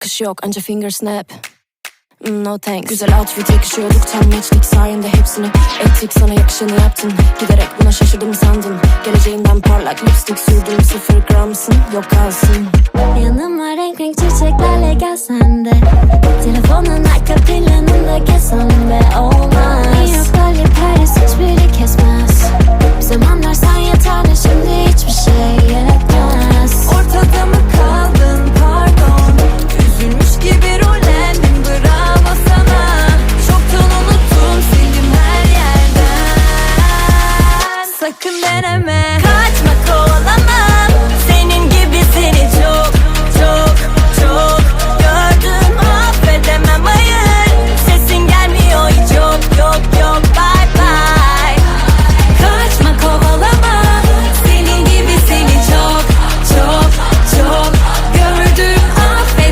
Kış yok anca finger snap. Mm, No thanks. Güzel outfit yakışıyorduk tam matchlik sayende hepsini Ettik. Sana yakışanı yaptın Giderek buna şaşırdım sandın. Geleceğinden parlak lipstick sürdüm Sıfır gramsın yok kalsın. Yanıma renk renk çiçeklerle gelsen de. Telefonun arka planında kesem de olmaz sakın man.